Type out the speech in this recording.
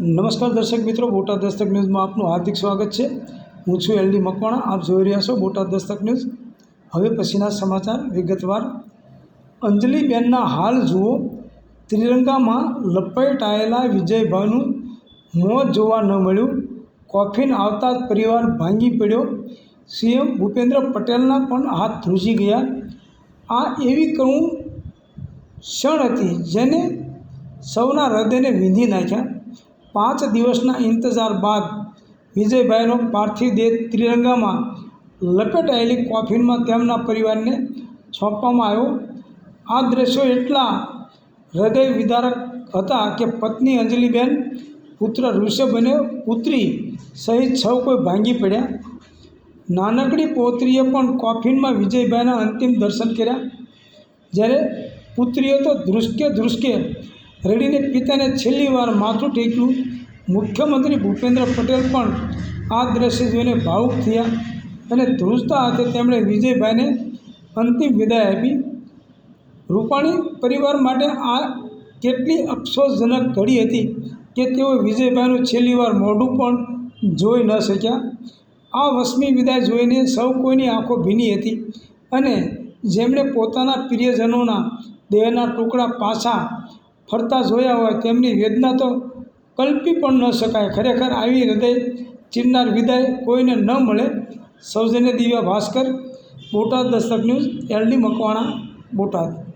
નમસ્કાર દર્શક મિત્રો, બોટાદ દસ્તક ન્યૂઝમાં આપનું હાર્દિક સ્વાગત છે. હું છું એલડી મકવાણા, આપ જોઈ રહ્યા છો બોટાદ દસ્તક ન્યૂઝ. હવે પછીના સમાચાર વિગતવાર. અંજલિબેનના હાલ જુઓ. ત્રિરંગામાં લપેટાયેલા વિજયભાઈનું મોત જોવા ન મળ્યું. કોફીન આવતા જ પરિવાર ભાંગી પડ્યો. સીએમ ભૂપેન્દ્ર પટેલના પણ હાથ ધ્રુજી ગયા. આ એવી કરું ક્ષણ હતી જેને સૌના હૃદયને વીંધી નાખ્યા. પાંચ દિવસના ઇંતજાર બાદ વિજયભાઈનો પાર્થિવ દેહ ત્રિરંગામાં લપેટાયેલી કોફિનમાં તેમના પરિવારને સોંપવામાં આવ્યો. આ દ્રશ્યો એટલા હૃદય વિદારક હતા કે પત્ની અંજલિબેન, પુત્ર ઋષભ અને પુત્રી સહિત સૌ કોઈ ભાંગી પડ્યા. નાનકડી પૌત્રીએ પણ કોફિનમાં વિજયભાઈના અંતિમ દર્શન કર્યા. જ્યારે પુત્રીએ તો ધ્રુસકે ધ્રુસકે રડીને પિતાને છેલ્લી વાર માથું ટેક્યું મુખ્યમંત્રી ભૂપેન્દ્ર પટેલ પણ આ દ્રશ્ય જોઈને ભાવુક થયા અને ધ્રુજતા હાથે તેમણે વિજયભાઈને અંતિમ વિદાય આપી. રૂપાણી પરિવાર માટે આ કેટલી અફસોસજનક ઘડી હતી કે તેઓ વિજયભાઈનું છેલ્લી વાર મોઢું પણ જોઈ ન શક્યા. આ વસમી વિદાય જોઈને સૌ કોઈની આંખો ભીની હતી અને જેમણે પોતાના પ્રિયજનોના દેહના ટુકડા પાછા ફરતા જોયા હોય તેમની વેદના તો કલ્પી પણ ન શકાય. ખરેખર આવી હૃદય ચીરનાર વિદાય કોઈને ન મળે. સૌજન્ય દિવ્યા ભાસ્કર, બોટાદ દસ્તક ન્યૂઝ, એલડી મકવાણા, બોટાદ.